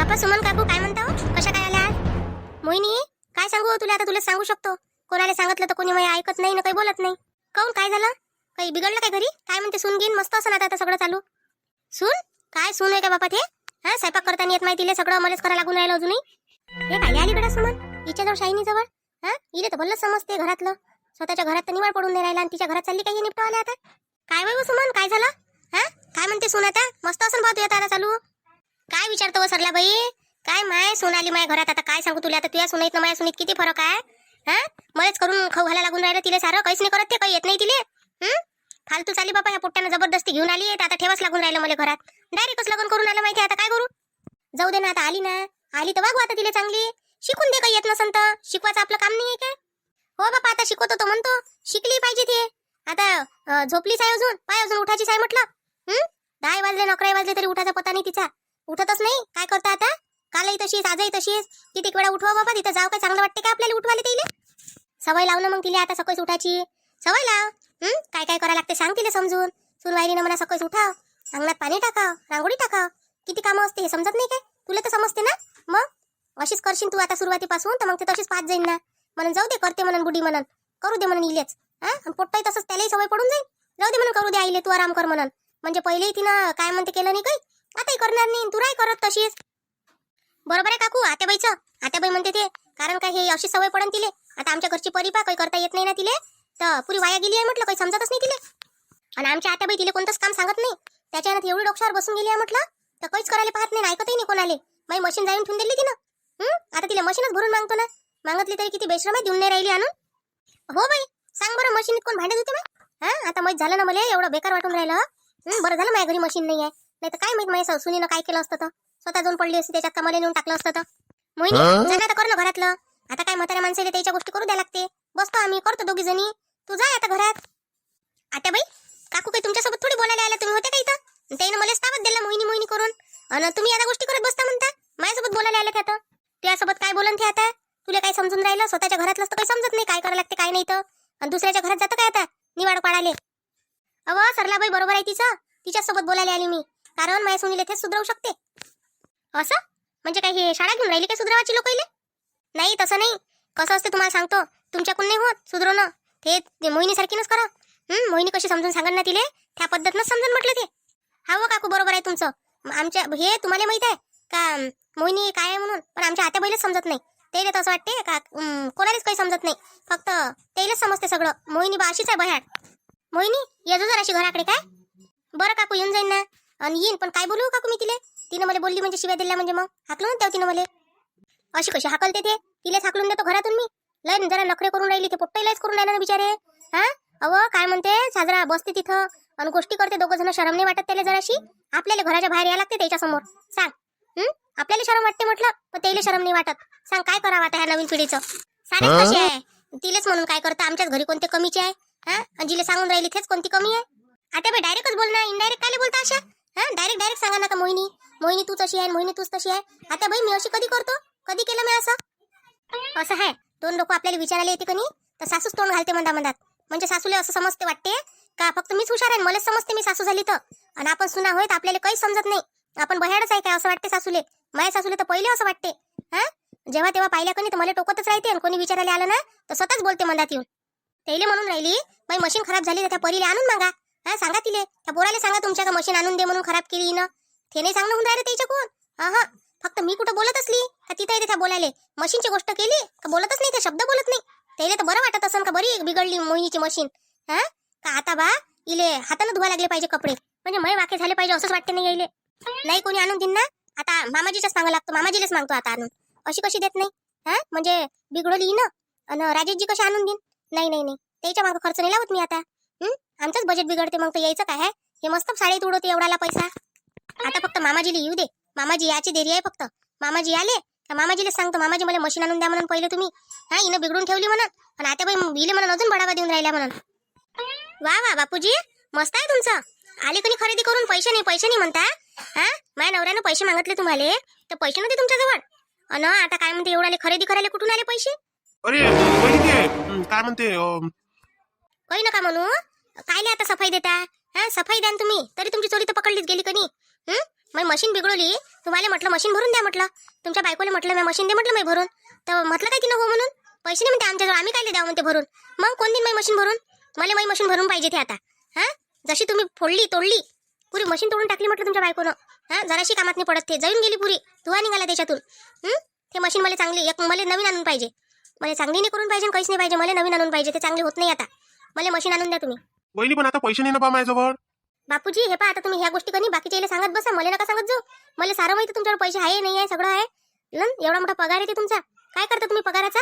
बापा सुमन काकू काय म्हणता? हो? कशा काय आल्या मोहिनी काय सांगू हो तुला? आता तुला सांगू शकतो. कोणाला सांगितलं तर कोणी माझ्या ऐकत नाही ना काही बोलत नाही. काऊन? काय झालं? काही बिघडलं काय घरी? काय म्हणते सून घेईन? मस्त असं आता आता सगळं चालू. सून? काय सून आहे का बापा ते? हा स्वयंपाक करताना येत माहिती सगळं मलाच करायला लागून राहिलं अजूनही. हे काय आली कडे सुमन. हिच्याजवळ शाईनी जवळ हा इले तर भल्लच समजते घरातलं. स्वतःच्या घरात तर निवाड पडून नाही राहिला आणि तिच्या घरात चालली काही निपटवाले आता? काय बाई हो सुमन? काय झालं? हा? काय म्हणते सून आता? मस्त असं भाऊ तू आता चालू. काय विचारतो व सरला बाई काय माय सोनाली माया घरात? आता काय सांगू तुला? आता तुझ्या सुनीत ना माझ्या सुनीत किती फरक आहे? हा? मलाच करून खाऊ घाला लागून राहिलं तिला सारं? काहीच नाही करत ते काही येत नाही तिले? फालतू चाली बापा ह्या पोट्ट्यानं जबरदस्ती घेऊन आली आता ठेवाच लागून राहिलं मला घरात. डायरेक्टच लग्न करून आलं माहिती आता काय करू? जाऊ दे ना आता आली ना. आली तर वागू आता तिला चांगली. शिकून दे काही येत नसन तर. शिकवायचं आपलं काम नाही आहे काय? हो बापा आता शिकवतो तो म्हणतो. शिकली पाहिजे ते. आता झोपलीच आहे अजून. पाय अजून उठायचीच आहे म्हटलं. हं? दहा वाजले न वाजले तरी उठायचा पता नाही तिचा. उठतच नाही? काय करता आता? कालही तशीच आजही तशीच. किती वेळा उठवा बाबा तिथं जाऊ काय चांगलं वाटते का आपल्याला उठवाले तिले सवय लाव ना मग तिला आता सकाळीच उठायची. सवय लाव. हं? काय काय करायला लागते सांग तिला समजून. सुनवाईने मला सकाळीच उठाव अंगणात पाणी टाकाव रांगोळी टाकाव. किती कामं असते हे समजत नाही काय? तुला तर समजते ना? मग? अशीच करशील तू आता सुरुवातीपासून तर मग ते तशीच पाच जाईन ना. म्हणून जाऊ दे करते म्हणून बुडी म्हणून. करू दे म्हणून इलेच. हा? पोट्टाही तसंच त्यालाही सवय पडून जाईल जाऊ दे म्हणून करू दे आईले तू आराम कर म्हणून. म्हणजे पहिलेही तिनं काय म्हणते केलं नाही काही? आताही करणार नाही तू नाही करत तशीच. बरोबर आहे काकू आत्याबाईचं आत्याबाई म्हणते ते कारण काय हे अशी सवय पडन तिले? आता आमच्या घरची परिपा काही करता येत नाही ना तिले. तर पुरी वाया गेली आहे म्हटलं काही समजतच नाही तिले. आणि आमच्या आत्याबाई तिले कोणतंच काम सांगत नाही. त्याच्यानं एवढी डोक्षावर बसून गेली आहे म्हटलं तर काहीच करायला पाहत नाही ऐकतही नाही कोणाले. माई मशीन जाऊन ठेवून दिली तिनं. हम्म आता तिला मशीनच भरून मागतो ना. मागतली तरी किती बेश्रम आहे देऊन नाही राहिली आणून. हो बाई सांग बरं मशीन कोण भांडत होते मग हा? आता माहीत झालं ना मला एवढं बेकार वाटून राहिलं. हं, बरं झालं माझ्या घरी मशीन नाही आहे नाही तर काय माहीत माझ्या सुनीनं काय केलं असतं तर? स्वतः जाऊन पडली असती त्याच्यात कमाले नेऊन टाकलं असतं तर? मोहिनी आता कर ना घरातलं. आता काय म्हाताऱ्या माणसाला त्याच्या गोष्टी करू द्या लागते. बसतो आम्ही करतो दोघी जणी. तू जा आता घरात. आता बाई काकू काही तुमच्यासोबत थोडी बोलायला आला तुम्ही होते का इथं? त्यानं मला ताबत दिला मोहिनी मोहिनी करून. आणि तुम्ही आता गोष्टी करत बसता म्हणता? माझ्यासोबत बोलायला आले ते आता तुझ्यासोबत काय बोलन ते आता? तुला काय समजून राहिलं? स्वतःच्या घरातलं तर काही समजत नाही काय करायला लागते काय नाही तर आणि दुसऱ्याच्या घरात जातं काय आता? निवाड पाडाले अव सरलाबाई बरोबर आहे तिचं. तिच्यासोबत बोलायला आली मी. कारण माझ्या सुनील तेच सुधरवू शकते. असं? म्हणजे काही हे शाळा घेऊन राहिली काय सुधरवाची लोक नाही तसं नाही. कसं असते तुम्हाला सांगतो. तुमच्याकडून नाही होत सुधरवणं ते ते मोहिनीसारखीनच करा. हं, मोहिनी कशी समजून सांगन ना तिले? त्या पद्धतीनंच समजून म्हटलं ते. हा हो काकू बरोबर आहे तुमचं. आमच्या हे तुम्हाला माहीत आहे का मोहिनी काय आहे म्हणून? पण आमच्या आत्या बैलच समजत नाही. त्याला असं वाटते का कोणालाच काही समजत नाही. फक्त त्यालाच समजते सगळं. मोहिनी बा अशीच आहे बह्याड. मोहिनी येजो जराशी घराकडे काय. बरं काकू येऊन जाईन ना. आणि येईन पण काय बोलू काकू मी तिले? तिनं मला बोलली म्हणजे शिव्या दिल्या म्हणजे मग. हाकलून तेव्हा तिनं मला. अशी कशी हाकलते ते? तिलेच हाकलून देतो घरातून मी. लय जरा नखरे करून राहिली ते पोट्टे लयच करून राहिले ना बिचारे. हा? अव काय म्हणते? साजरा बसते तिथं. आणि गोष्टी करते दोघं जण शरम नाही वाटत त्याला जराशी? आपल्याला घराच्या बाहेर यायला लागते त्याच्यासमोर सांग. हं? आपल्याला शरम वाटते म्हटलं पण त्याला शरम नाही वाटत. सांग काय करावं आता ह्या नवीन पिढीचं? सारे हं? कशी आहे? तिलेच म्हणून काय करता? आमच्याच घरी कोणते कमीचे आहे? हा? आणि जिले सांगून राहिली तेच कोणती कमी आहे? आता डायरेक्टच बोल ना इनडायरेक्ट काय बोलता अशा? हा डायरेक्ट डायरेक्ट सांगा ना मोहिनी. मोहिनी तूच अशी आहे मोहिनी तूच तशी आहे. आता बाई मी अशी कधी करतो? कधी केलं मी असं? असं आहे दोन लोक आपल्याला विचारायला येते कनी तर सासूच तोंड घालते मंदा मंदात. म्हणजे सासूला असं समजते वाटते का फक्त मीच हुशार आहे मला समजते मी सासू झाली तर? आणि आपण सुना होय तर आपल्याला काहीच समजत नाही. आपण बह्याडच आहे काय असं वाटते सासूले? माझ्या सासूले तर पहिले असं वाटते. हा? जेव्हा तेव्हा पाहिल्या कनी तर मला टोकतच राहते आणि कोणी विचारायला आलं ना तर स्वतःच बोलते मंदात येऊन. त्याला म्हणून राहिली बाई मशीन खराब झाली तर त्या परीला आणून मागा. हा सांगा तिले. त्या पोराला सांगा तुमच्या का मशीन आणून दे म्हणून खराब केली ना ते नाही सांगणं होऊन राहिलं त्याच्या कोण हा फक्त मी कुठं बोलत असली? का तिथं येते त्या बोलायले मशीनची गोष्ट केली? का बोलतच नाही? ते शब्द बोलत नाही? त्याला तर बरं वाटत असन का बरी बिघडली मोहिनीची मशीन? हा? का आता बा इले हातानं धुवा लागले पाहिजे कपडे. म्हणजे मय वाके झाले पाहिजे असंच वाटते नाही यायले. नाही कोणी आणून देईन ना? आता मामाजीच्याच सांगा लागतो मामाजीलाच मागतो आता आणून. अशी कशी देत नाही? हा? म्हणजे बिघडवली ना आणि राजेशजी कशी आणून देईन? नाही नाही नाही. त्याच्या मागं खर्च नाही लावत मी आता. आमचंच बजेट बिघडते मग तर यायचं काय हे? मस्त शाळेत उडवते एवढाला पैसा. आता फक्त मामाजीला येऊ दे. मामाजी याची देरी आहे फक्त. मामाजी आले का मामाजीला सांगतो. मामाजी मला मशीन आणून द्या म्हणून पहिले तुम्ही. हा हिनं बिघडून ठेवली म्हणून. आणि आता बाई इले म्हणून अजून बढावा देऊन राहिल्या म्हणून. वा वा बापूजी मस्त आहे तुमचं. आले कोणी खरेदी करून? पैसे नाही पैसे नाही म्हणता हा? माझ्या नवऱ्यानं पैसे मागितले तुम्हाला तर पैसे नव्हते तुमच्याजवळ. अन आता काय म्हणते एवढाले खरेदी करायला कुठून आले पैसे? अरे काय म्हणते काही नका म्हणू? कायले आता सफाई देता? हा सफाई द्या तुम्ही. तरी तुमची चोरी तर पकडलीच गेली कधी? हं? मी मशीन बिघडवली? तुम्हाला म्हटलं मशीन भरून द्या म्हटलं. तुमच्या बायकोला म्हटलं मी मशीन दे म्हटलं मी भरून. तर म्हटलं काय तिनं हो म्हणून? पैसे नाही म्हणते आमच्याजवळ आम्ही काय द्यावं म्हणते भरून? मग कोण दिन माझी मशीन भरून? मला माझी मशीन भरून पाहिजे ते आता. हा? जशी तुम्ही फोडली तोडली. पुरी मशीन तोडून टाकली म्हटलं तुमच्या बायकोनं. हा? जराशी कामात नाही पडत ते. जाऊन गेली पुरी. धुवा निघाला त्याच्यातून. ते मशीन मला चांगली एक मला नवीन आणून पाहिजे. मला चांगली नाही करून पाहिजे आणि काहीच नाही पाहिजे. मला नवीन आणून पाहिजे. ते चांगले होत नाही आता. मला मशीन आणून द्या तुम्ही. वहिनी पण आता पैसे नाही ना बा माझ्याजवळ. बापूजी हे पहा आता तुम्ही ह्या गोष्टी कधी बाकीच्या सांगत बसा. मला नका सांगत जाऊ. मला सारं माहिती तुमच्यावर पैसे आहे नाही आहे सगळं आहे. लन एवढा मोठा पगार आहे ते तुमचा. काय करता तुम्ही पगाराचा?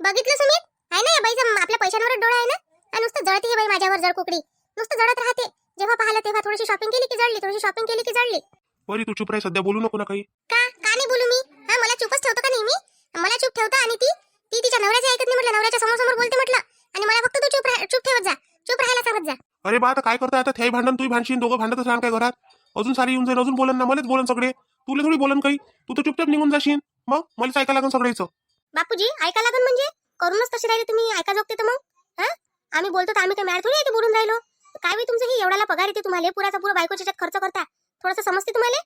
बघितलं सुमित आहे ना या बाईचा आपल्या पैशांवर डोळा आहे ना? आणि नुसतं जळते ही बाई माझ्यावर जळ कुकडी. नुसतं जळत राहते. जेव्हा पाहिलं तेव्हा थोडीशी शॉपिंग केली की जळली थोडीशी शॉपिंग केली की जळली. बरी तू चुप राही सध्या बोलू नको ना काही. का? का नाही बोलू मी? हा मला चुपच ठेवतो का नेहमी? मला चूप ठेवतं आणि ती ती तिच्या नवऱ्याच्या ऐकत नाही म्हटलं नवऱ्याच्या समोर समोर बोलते म्हटलं. आणि मला फक्त तू चूप राह- चूप ठेवत जा. चूप राहायला सांगत जा. अरे बा आता काय करता आता त्याही भांडण तूही भांडशील दोघं भांडतच राहणार काय घरात? अजून सारी येऊन जाईल अजून बोलन ना मलाच बोलन सगळे. तुला थोडी बोलन काही. तू तर चुपचाप निघून जाशील मग? मलाच ऐकायला लागेल सगळ्याचं. बापूजी ऐका लागन म्हणजे? करूनच तसे राहिले तुम्ही ऐका जोगते तर मग. हा? आम्ही बोलतो तर आम्ही काय मॅड थोडी आहे की बोलून राहिलो? काय मी तुमचं ही एवढाला पगार येते तुम्हाला? पुराचा पुरा बायकोच्या खर्च करता. थोडंसं समजते तुम्हाला?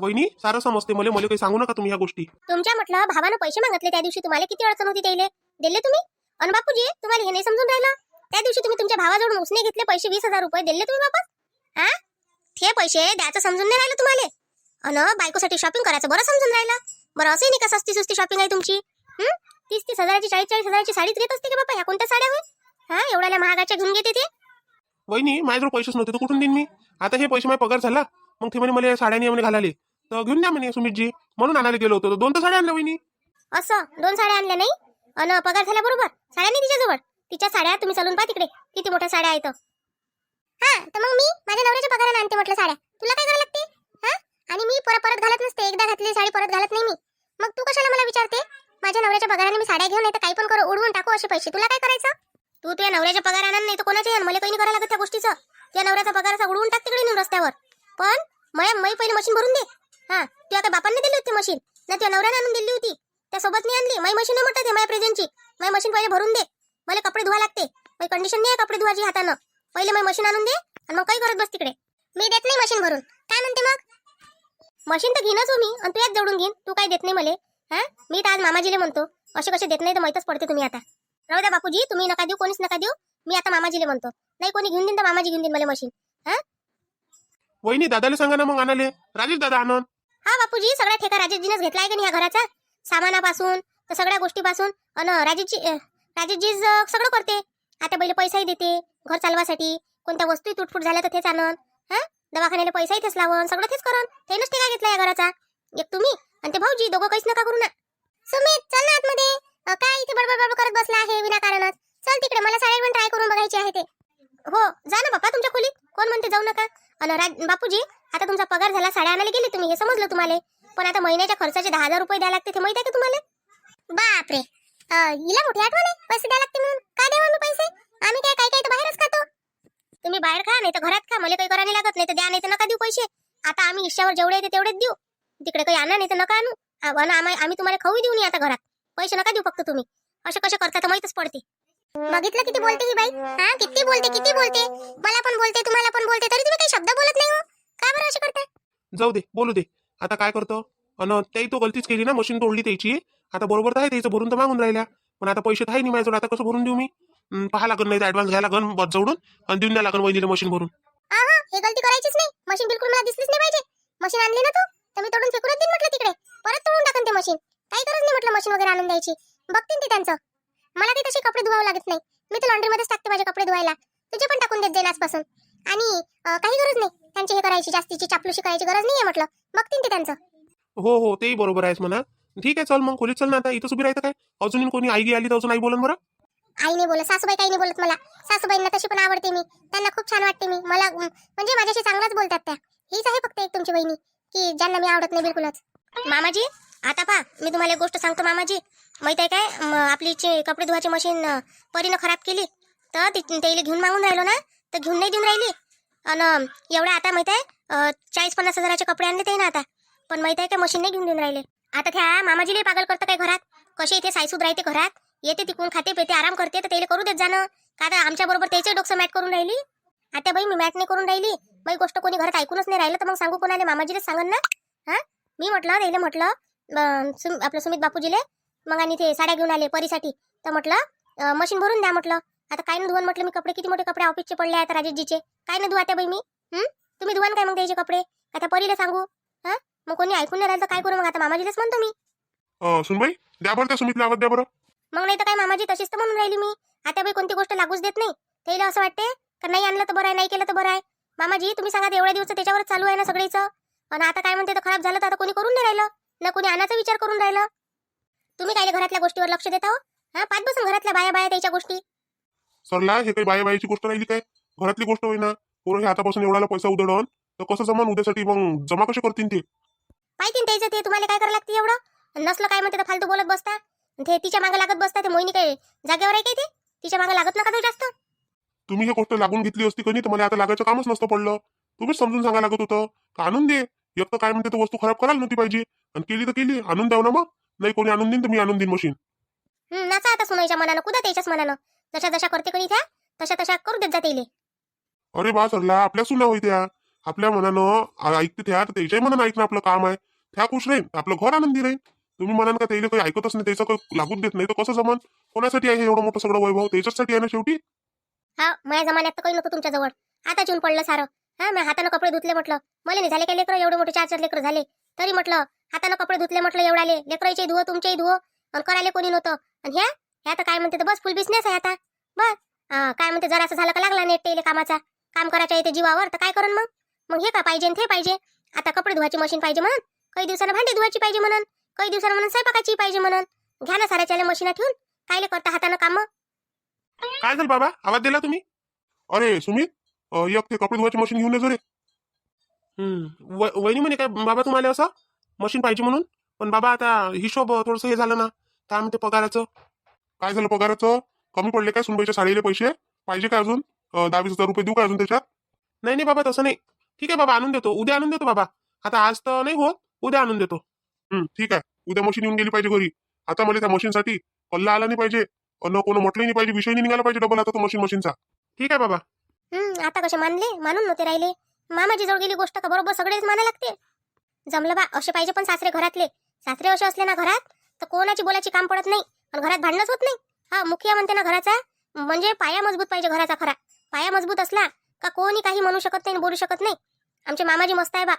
वहिनी सारं समजते मला. मला काही सांगू नका तुम्ही ह्या गोष्टी. तुमच्या म्हटलं भावानं पैसे मागितले त्या दिवशी तुम्हाला किती अडचण होती त्याले दिले तुम्ही? अन बापूजी तुम्हाला हे नाही समजून राहिलं? त्या दिवशी तुम्ही तुमच्या भावाजवळ उसने घेतले पैसे वीस हजार रुपये दिले तुम्ही वापस? हा? ते पैसे द्यायचं समजून नाही राहिलं तुम्हाला. अन बायकोसाठी शॉपिंग करायचं बरं समजून राहिलं. बरं असंही नाही का सस्ती सुस्ती शॉपिंग आहे तुमची? तीस तीस हजाराची चाळीस चाळीस हजाराची साडीच घेत असते का बाबा ह्या कोणत्या साड्या होय? हा? एवढ्या महागाच्या घेऊन घेते ते. वहिनी माझ्याजवळ पैसेच नव्हते तर कुठून देईन मी? आता हे पैसे माझे पगार झाला मग ते म्हणे मला साड्याने म्हणे घालाले. तर घेऊन द्या म्हणे सुमितजी. म्हणून आणायला गेलो होतो. दोन तर साड्या आणल्या वहिनी. असं? दोन साड्या आणल्या नाही? अन पगार झाल्या बरोबर. साड्या नाही तिच्याजवळ? तिच्या साड्या तुम्ही चालून पहा तिकडे. किती मोठ्या साड्या आहेत. हा तर मग मी माझ्या नवऱ्याच्या पगाराने आणते म्हटलं साड्या. तुला काय करावं लागते? हा? आणि मी परत परत घालत नसते. एकदा घातली साडी परत घालत नाही मी. मग तू कशाला मला विचारते? माझ्या नवऱ्याच्या पगाराने मी साड्या घेऊन नाही तर काही पण करू. उडवून टाकू असे पैसे. तुला काय करायचं? तू तुझ्या नवऱ्याच्या पगार आणणार नाही तर कोणाच्या मला काही नाही करायला लागत त्या गोष्टीचं. त्या नवऱ्याचा पगाराचा उडवून टाक तिकडे नेऊन रस्त्यावर. पण मला मी पहिले मशीन भरून दे. हा तुझ्या काय बापांनी दिली होती मशीन ना तुझ्या नवऱ्याने आणून दिली होती. त्या सोबत नाही आणली. मई मशीन म्हणतात माझ्या प्रेझेंटची माझी मशीन पहिले भरून दे. मला कपडे धुवा लागते. माझी कंडिशन नाही आहे कपडे धुवायची हातानं. पहिले माझी मशीन आणून दे आणि मग काही करत बस तिकडे. मी देत नाही मशीन भरून. काय म्हणते मग? मशीन तर घेणंच हो मी आणि तू याच जवळून घेईन. तू काय देत नाही मला. हा? मी तर आज मामाजीले म्हणतो. असे कसे देत नाही तर माहीतच पडते तुम्ही आता. राहू द्या बापूजी तुम्ही नका देऊ कोणीच नका देऊ. मी आता मामाजीले म्हणतो. नाही कोणी घेऊन देईन तर मामाजी घेऊन देईन मला मशीन वहिनी दादाला सांगा ना मग आणाले. राजेश दादा आणन. हा बापूजी सगळा ठेका राजेशजीनंच घेतलाय का नाही या घराचा? सामानापासून तर सगळ्या गोष्टीपासून. अन राजेशजी राजेशजी सगळं करते. आता पहिले पैसाही देते घर चालवासाठी. कोणत्या वस्तू तुटफूट झाल्या तर तेच आणन. हा? दवाखान्याला पैसाही तेच लावन सगळं तेच करन. तेनच ठेका घेतला या घराचा. एक तुम्ही आणि ते भाऊजी दोघं काहीच नका करू ना. सुमित चल ना आतमध्ये. काय इथे बडबड बडबड करत बसला आहे विनाकारणच. चल तिकडे मला साड्या पण ट्राय करून बघायची आहे ते. हो जा ना बाप्पा तुमच्या खोलीत. कोण म्हणते जाऊ नका. अन राज बापूजी आता तुमचा पगार झाला साड्या आणायला गेले तुम्ही हे समजलं तुम्हाला. पण आता महिन्याच्या खर्चाचे दहा हजार रुपये द्यायला लागते ते माहिती आहे का तुम्हाला? बापरे! हिला मोठी आठवण आहे पैसे द्यायला लागते म्हणून. का द्यावा मी पैसे? आम्ही काय काही काही तर बाहेरच खातो. तुम्ही बाहेर खा नाही तर घरात खा. मला काही करायला लागत नाही तर द्या नाही तर नका देऊ पैसे. आता आम्ही इश्यावर जेवढे येते तेवढेच देऊ. तिकडे काही आणा नाही तर नका आणू. आ- आम्ही आम्ही तुम्हाला खाऊ देऊ नाही आता घरात. पैसे नका देऊ फक्त तुम्ही. असे कसे करता तर माहितच पडते. बघितलं किती बोलते ही बाई? हा किती बोलते किती बोलते? मला पण बोलते तुम्हाला पण बोलते तरी तुम्ही काही शब्द बोलत नाही हो. काय बरं असे करता? जाऊ दे बोलू दे. आता काय करतो? अन ते तो गलतीच केली ना मशीन तोडली त्याची. आता बरोबर तर आहे त्याचं भरून तर मागून राहिल्या. पण आता पैसे तर आहे नाही माझ्याजवळ आता कसं भरून देऊ मी? हं, पाहा लागन नाही ऍडव्हान्स घ्यायला लागन बस जवळून आणि देऊन द्या लागन वहिनीला मशीन भरून. आहा हे गलती करायचीच नाही. मशीन बिलकुल मला दिसलीच नाही पाहिजे. मशीन आणली ना तू? तर मी तोडून फेकूनच देईन म्हटलं तिकडे. परत तोडून टाकन ते मशीन काही गरज नाही म्हटलं मशीन वगैरे आणून द्यायची. बघतील ते त्यांचं. मला काही तसे कपडे धुवावं लागत नाही. मी तर लॉन्ड्रीमध्येच टाकते माझे कपडे धुवायला. तुझे पण टाकून देत जाईन आजपासून. आणि अं, काही गरज नाही. त्यांची हे करायची जास्तीची चापलुशी करायची गरज नाही आहे म्हटलं. बघतील ते त्यांचं. हो हो तेही बरोबर आहेस म्हणा. ठीक आहे चल मग. खोलीत चल ना आता. इथं उभी राहतं काय? अजून कोणी आई गी आली तर अजून आई बोलन बरं? आई नाही बोलत. सासूबाई काही नाही बोलत मला. सासूबाईंना तशी पण आवडते मी. त्यांना खूप छान वाटते मी. मला म्हणजे माझ्याशी चांगलाच बोलतात त्या. हीच आहे फक्त एक तुमची बहिणी की ज्यांना मी आवडत नाही बिलकुलच. मामाजी आता पा मी तुम्हाला एक गोष्ट सांगतो मामाजी. माहीत आहे काय? म, आपली चे कपडे धुवायची मशीन परीनं खराब केली तर ती त्याला घेऊन मागून राहिलो ना तर घेऊन नाही देऊन राहिली. आणि एवढ्या आता माहीत आहे चाळीस पन्नास हजाराचे कपडे आणले ते ना आता. पण माहीत आहे काय? मशीन नाही घेऊन देऊन राहिले. आता त्या मामाजीने पागल करतं काय घरात? कसे इथे सायसूद राहते घरात? येते तिकून खाते पेते आराम करते तर त्याला करू देत जाणं. का आता आमच्या बरोबर त्याचे डोकं मॅट करून राहिली? आता बाई मी मॅट नाही करून राहिली. बाई गोष्ट कोणी घरात ऐकूनच नाही राहिलं तर मग सांगू कोणाला? मामाजीलाच सांगन ना. हा? मी म्हटलं त्याला म्हटलं सुम- आपलं सुमित बापूजीले मग आणि ते साड्या घेऊन आले परीसाठी. तर म्हटलं मशीन भरून द्या म्हटलं. आता काय न धुवन म्हटलं मी कपडे किती मोठे कपडे ऑफिसचे पडले आहेत राजेशजीचे. काय न धुवा त्या बाई मी? तुम्ही धुवान काय मग त्याचे कपडे? आता परीला सांगू. हा? मग कोणी ऐकून नाही राहिलं तर काय करू मग आता? मामाजीलाच म्हणतो मी. अं, सुनबाई द्या बरं त्या सुमितला आवाज द्या बरं. मग नाही तर काय मामाजी तशीच तर म्हणून राहिली मी. आता बाई कोणती गोष्ट लागूच देत नाही. त्याला असं वाटते का नाही आणलं तर बरं आहे नाही केलं तर बरं आहे. मामाजी तुम्ही सांगा एवढ्या दिवस त्याच्यावरच चालू आहे ना सगळीचं? आणि आता काय म्हणते तर खराब झालं तर आता कोणी करून नाही राहिलं? ना कोणी आणायचा विचार करून राहिलं? तुम्ही काय घरातल्या गोष्टीवर लक्ष देता हो हा पाच बसून घरातल्या बाया बाया त्याच्या गोष्टी. सरला हे काही बाया बायाची गोष्ट राहिली काय? घरातली गोष्ट होईना. पोरं हे आतापासून एवढाला पैसा उधळण तर कसं जमान उद्यासाठी मग? जमा कसे करतील ते? पाहिजे त्याचं ते तुम्हाला काय करावं लागते एवढं? नसलं काय म्हणते तर फालतू बोलत बसता. ते तिच्यामागे लागत बसता ते मोहिनी काय जागेवर आहे काय ते? तिच्यामागे लागत नका तो जास्त. तुम्ही ही गोष्ट लागून घेतली असती कधी तर मला आता लागायचं कामच नसतं पडलं. तुम्हीच समजून सांगा लागत होतं. का आणून दे? एक तर काय म्हणते तर वस्तू खराब करायला नव्हती पाहिजे. आणि केली तर केली. आणून द्याव ना मग? नाही कोणी आणून देईन तर मी आणून देईन मशीन. हं, नाचा आता सुनायच्या मनानं. कुदा त्याच्याच मनानं? जशा जशा करते कणी त्या तशा तशा करू देत जाते. अरे बा सरला आपल्या सुना होई त्या आपल्या मनानं ऐकते त्या तर त्याच्याही मनानं ऐकणं आपलं काम आहे. त्या खुश राहील आपलं घर आनंदी राहील. तुम्ही म्हणाल का त्याला काही ऐकतच नाही त्याचं काही लागून देत नाही. तर कसं जमन? कोणासाठी आहे एवढं मोठं सगळं वैभव? त्याच्यासाठी आहे ना शेवटी? हा माझ्या जमान्यात तर काही नव्हतं तुमच्या जवळ. आता येऊन पडलं सारं. हा मी हातानं कपडे धुतले म्हटलं. मला नाही झाले काय लेकरं एवढे मोठे चार चार लेकर झाले. तरी म्हटलं हातानं कपडे धुतले म्हटलं एवढाले लेकराचे धुवो तुमचेही धुवो. आणि करायला कोणी नव्हतं. आणि ह्या ह्या तर काय म्हणते तर बस फुल बिझनेस आहे आता. बस. काय म्हणते जरा असं झालं का लागला नेट टेले कामाचा? काम करायच्या येते जीवावर तर काय करण मग? मग हे का पाहिजे ते पाहिजे? आता कपडे धुवायची मशीन पाहिजे म्हणून काही दिवसानं भांडी धुवायची पाहिजे म्हणून काही दिवसानं म्हणून स्वयंपाकाची पाहिजे म्हणून. घ्या ना साऱ्याच्या मशीन ठेवून कायले करता हातानं काम? काय झालं बाबा? आवाज दिला तुम्ही? अरे सुमित अं, एक ते कपडे धुवायची मशीन घेऊन ये रे हम्म. व- वहिनी म्हणे काय बाबा तुम्हाला असं मशीन पाहिजे म्हणून? पण बाबा आता हिशोब थोडस हे झालं ना काय म्हणते पगाराचं काय झालं पगाराचं? कमी पडले काय सुनबाईच्या साडीले पैसे? पाहिजे काय अजून? अं, दहा वीस हजार रुपये देऊ काय अजून त्याच्यात? नाही नाही बाबा तसं नाही. ठीक आहे बाबा आणून देतो. उद्या आणून देतो बाबा. आता आज तर नाही होत. उद्या आणून देतो. हम्म. ठीक आहे. उद्या मशीन येऊन गेली पाहिजे घरी. आता मला त्या मशीनसाठी कल्ला आला नाही पाहिजे. अन कोण म्हटलं नाही पाहिजे. विषय नाही निघाला पाहिजे डबल आता तो मशीन मशीनचा. ठीक आहे बाबा. हम्म आता कसे मानले? मानून नव्हते राहिले. मामाची जवळ गेली गोष्ट का बरोबर सगळेच माना लागते. जमलं बा असे पाहिजे पण सासरे घरातले. सासरे असे असले ना घरात तर कोणाची बोलायची काम पडत नाही. आणि घरात भांडणच होत नाही. हा मुखिया म्हणते ना घराचा म्हणजे पाया मजबूत पाहिजे घराचा खरा. पाया मजबूत असला का कोणी काही म्हणू शकत नाही बोलू शकत नाही. आमचे मामाजी मस्त आहे बा.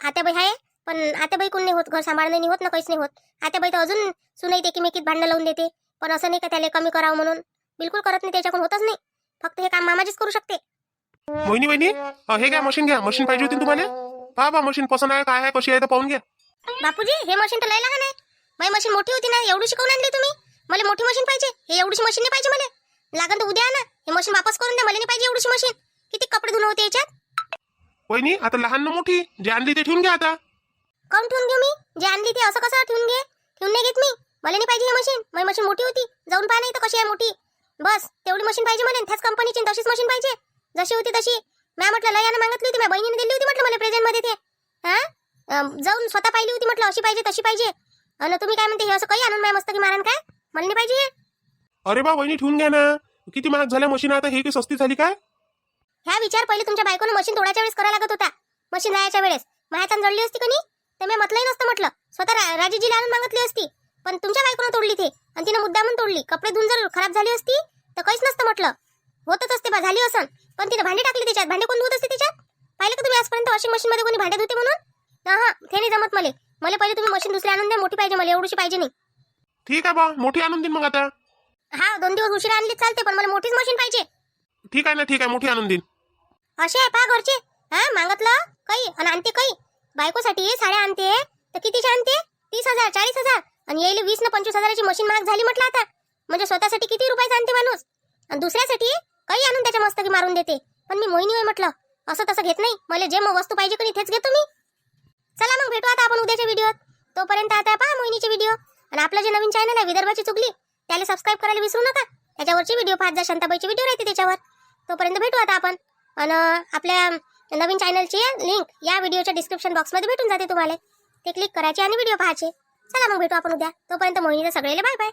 आत्याबाई आहे. पण आत्याबाई कोण नाही होत घर सांभाळणं नाही होत ना काहीच नाही होत. आत्याबाई तर अजून सुनाई ते मेकीत भांडणं लावून देते. पण असं नाही का त्याला कमी करावं म्हणून? बिलकुल करत नाही त्याच्याकडून होतच नाही. फक्त हे काम मामाजीच करू शकते. वहिनी अं, हे घ्या मशीन घ्या. मशीन पाहिजे होती ना तुम्हाला? पहा पहा मशीन पसंत आहे काय आहे कशी आहे तर पाहून घ्या. बापूजी हे मशीन तर लय लहान आहे. माझी मशीन मोठी होती ना एवढी शिकवून आणली तुम्ही. मला मोठी मशीन पाहिजे. हे एवढीशी मशीन नाही पाहिजे मला. लागन तर उद्या आणा. हे मशीन वापस करून द्या मला नाही पाहिजे एवढीशी मशीन किती कपडे धुणं होते याच्यात? वहिनी आता लहान ना मोठी. जे आणली ते ठेवून घ्या आता. काऊन ठेवून घेऊ मी. जे आणली ते असं कसं ठेवून घे? ठेवून नाही घेत मी. मला नाही पाहिजे ही मशीन माझी मशीन मोठी होती. जाऊन पहा नाही तर कशी आहे मोठी. बस तेवढी मशीन पाहिजे मला. त्याच कंपनीची तशीच मशीन पाहिजे. जशी होती तशी. मी म्हटलं लयानं मागितली होती. माझ्या बहिणीने दिली होती म्हटलं मला प्रेझेंटमध्ये ते. हा? जाऊन स्वतः पाहिली होती म्हटलं अशी पाहिजे तशी पाहिजे. आणि तुम्ही काय म्हणते हे असं काही आणून माझ्या मस्त की मारण काय? मला नाही पाहिजे हे. अरे बा वहिनी ठेवून घ्या ना. किती महाग झाल्या मशीन आता? हे की सस्ती झाली काय? ह्या विचार पहिले तुमच्या बायकोनं मशीन तोडायच्या वेळेस करायला लागत होता. मशीन लायाच्या वेळेस. मायाचान जळली असती कोणी? तर मी म्हटलंही नसतं म्हटलं. स्वतः राजीजीला आणून मागितली असती. पण तुमच्या बायकोनं तोडली ते. आणि तिने मुद्दामून तोडली. कपडे धुवून जर खराब झाली असती तर काहीच नसतं म्हटलं. होतच असते बा झाली असन. पण तिने भांडे टाकली त्याच्यात. भांडे कोण धुत असते त्याच्यात? पाहिलं का तुम्ही आजपर्यंत वॉशिंग मशीन मध्ये कोणी भांडे धुते म्हणून? हा ते नाही जमत मला. मला पहिले तुम्ही मशीन दुसरी आणून द्या. मोठी पाहिजे मला. एवढीशी पाहिजे नाही. ठीक आहे बा. मोठी आणून देईन मग आता. हा दोन दिवस उशिरा आणली चालते पण मला मोठीच मशीन पाहिजे. ठीक आहे ना ठीक आहे. मोठी आणून देईन. असे आहे पा घरचे. हा मागतलं काही आणि आणते काही. बायकोसाठी साड्या आणते तर कितीच्या आणते? तीस हजार चाळीस हजार. आणि येईल वीस ना पंचवीस हजाराची मशीन महाग झाली म्हटलं आता. म्हणजे स्वतःसाठी किती रुपयाचा आणते माणूस? आणि दुसऱ्यासाठी काही आणून त्याच्या मस्तकी मारून देते. पण मी मोहिनी होय म्हटलं असं तसं घेत नाही. मला जे मग वस्तू पाहिजे कोणी तेच घेतो मी. चला मग भेटू आता आपण उद्याच्या व्हिडिओत तोपर्यंत आता पहा मोहिनीचे व्हिडिओ आणि आपलं जे नवीन चॅनल आहे विदर्भाची चुकली त्याला सबस्क्राईब करायला विसरू नका. त्याच्यावरचे व्हिडिओ पाच जा शांताबाईचे व्हिडिओ राहते त्याच्यावर. तोपर्यंत भेटू आता आपण. आणि आपल्या नवीन चॅनलची लिंक या व्हिडिओच्या डिस्क्रिप्शन बॉक्समध्ये भेटून जाते तुम्हाला. ते क्लिक करायचे आणि व्हिडिओ पाहायचे. चला मग भेटू आपण उद्या. तोपर्यंत मोहिनीला सगळेले बाय बाय